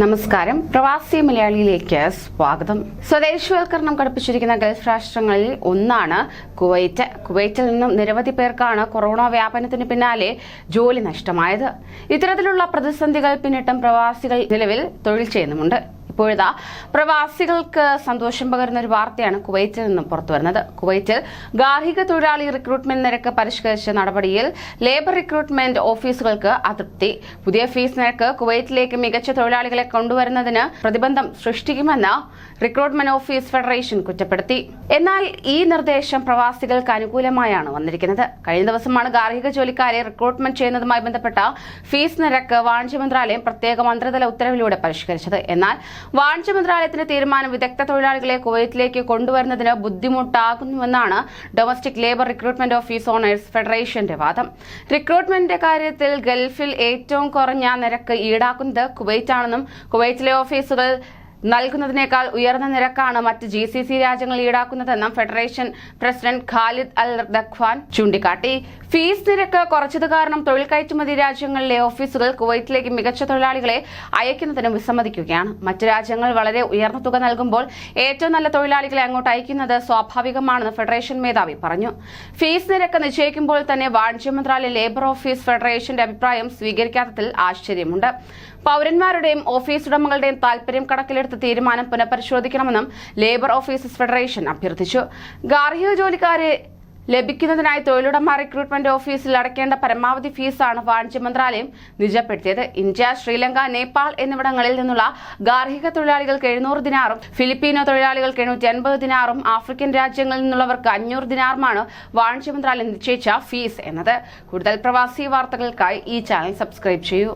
നമസ്കാരം. പ്രവാസി മലയാളിയിലേക്ക് സ്വാഗതം. സ്വദേശവൽക്കരണം കടുപ്പിച്ചിരിക്കുന്ന ഗൾഫ് രാഷ്ട്രങ്ങളിൽ ഒന്നാണ് കുവൈറ്റ്. കുവൈറ്റിൽ നിന്നും നിരവധി പേർക്കാണ് കൊറോണ വ്യാപനത്തിന് പിന്നാലെ ജോലി നഷ്ടമായത്. ഇത്തരത്തിലുള്ള പ്രതിസന്ധികൾ പിന്നിട്ടും പ്രവാസികൾ നിലവിൽ തൊഴിൽ ചെയ്യുന്നുമുണ്ട്. ഇപ്പോഴിതാ പ്രവാസികൾക്ക് സന്തോഷം പകരുന്ന ഒരു വാർത്തയാണ് കുവൈറ്റിൽ നിന്നും പുറത്തുവരുന്നത് കുവൈറ്റിൽ ഗാർഹിക തൊഴിലാളി റിക്രൂട്ട്മെന്റ് നിരക്ക് പരിഷ്കരിച്ച നടപടിയിൽ ലേബർ റിക്രൂട്ട്മെന്റ് ഓഫീസുകൾക്ക് അതൃപ്തി. പുതിയ ഫീസ് നിരക്ക് കുവൈറ്റിലേക്ക് മികച്ച തൊഴിലാളികളെ കൊണ്ടുവരുന്നതിന് പ്രതിബന്ധം സൃഷ്ടിക്കുമെന്ന് റിക്രൂട്ട്മെന്റ് ഓഫീസ് ഫെഡറേഷൻ കുറ്റപ്പെടുത്തി. എന്നാൽ ഈ നിർദ്ദേശം പ്രവാസികൾക്ക് അനുകൂലമായാണ് വന്നിരിക്കുന്നത്. കഴിഞ്ഞ ദിവസമാണ് ഗാർഹിക ജോലിക്കാരെ റിക്രൂട്ട്മെന്റ് ചെയ്യുന്നതുമായി ബന്ധപ്പെട്ട ഫീസ് നിരക്ക് വാണിജ്യ മന്ത്രാലയം പ്രത്യേക മന്ത്രിതല ഉത്തരവിലൂടെ പരിഷ്കരിച്ചത്. എന്നാൽ വാണിജ്യ മന്ത്രാലയത്തിന്റെ തീരുമാനം വിദഗ്ധ തൊഴിലാളികളെ കുവൈത്തിലേക്ക് കൊണ്ടുവരുന്നതിന് ബുദ്ധിമുട്ടാകുന്നുവെന്നാണ് domestic labour recruitment office owners ഫെഡറേഷന്റെ വാദം. റിക്രൂട്ട്മെന്റ് കാര്യത്തിൽ ഗൾഫിൽ ഏറ്റവും കുറഞ്ഞ നിരക്ക് ഈടാക്കുന്നത് കുവൈറ്റാണെന്നും കുവൈറ്റിലെ ഓഫീസുകൾ നൽകുന്നതിനേക്കാൾ ഉയർന്ന നിരക്കാണ് മറ്റ് ജി സി സി രാജ്യങ്ങൾ ഈടാക്കുന്നതെന്നും federation president Khalid al Dakhwan ചൂണ്ടിക്കാട്ടി. ഫീസ് നിരക്ക് കുറച്ചത് കാരണം തൊഴിൽ കയറ്റുമതി രാജ്യങ്ങളിലെ ഓഫീസുകൾ കുവൈറ്റിലേക്ക് മികച്ച തൊഴിലാളികളെ അയക്കുന്നതിന് വിസമ്മതിക്കുകയാണ്. മറ്റ് രാജ്യങ്ങൾ വളരെ ഉയർന്ന തുക നൽകുമ്പോൾ ഏറ്റവും നല്ല തൊഴിലാളികളെ അങ്ങോട്ട് അയക്കുന്നത് സ്വാഭാവികമാണെന്ന് ഫെഡറേഷൻ മേധാവി പറഞ്ഞു. ഫീസ് നിരക്ക് നിശ്ചയിക്കുമ്പോൾ തന്നെ വാണിജ്യ മന്ത്രാലയ ലേബർ ഓഫീസ് ഫെഡറേഷന്റെ അഭിപ്രായം സ്വീകരിക്കാത്തതിൽ ആശ്ചര്യമുണ്ട്. പൌരന്മാരുടെയും ഓഫീസ് ഉടമകളുടെയും താൽപര്യം കണക്കിലെടുത്ത് തീരുമാനം പുനഃപരിശോധിക്കണമെന്നും ലേബർ ഓഫീസേഴ്സ് ഫെഡറേഷൻ അഭ്യർത്ഥിച്ചു. ഗാർഹിക ജോലിക്കാരെ ലഭിക്കുന്നതിനായി തൊഴിലുടമ റിക്രൂട്ട്മെന്റ് ഓഫീസിൽ അടയ്ക്കേണ്ട പരമാവധി ഫീസാണ് വാണിജ്യ മന്ത്രാലയം നിജപ്പെടുത്തിയത്. ഇന്ത്യ ശ്രീലങ്ക നേപ്പാൾ എന്നിവിടങ്ങളിൽ നിന്നുള്ള ഗാർഹിക തൊഴിലാളികൾക്ക് എഴുന്നൂറ് ദിനാറും ഫിലിപ്പീനോ തൊഴിലാളികൾക്ക് എണ്ണൂറ്റി അൻപത് ദിനാറും ആഫ്രിക്കൻ രാജ്യങ്ങളിൽ നിന്നുള്ളവർക്ക് അഞ്ഞൂറ് ദിനാറുമാണ് വാണിജ്യ മന്ത്രാലയം നിശ്ചയിച്ച ഫീസ് എന്നത്. കൂടുതൽ പ്രവാസി വാർത്തകൾക്കായി ഈ ചാനൽ സബ്സ്ക്രൈബ് ചെയ്യൂ.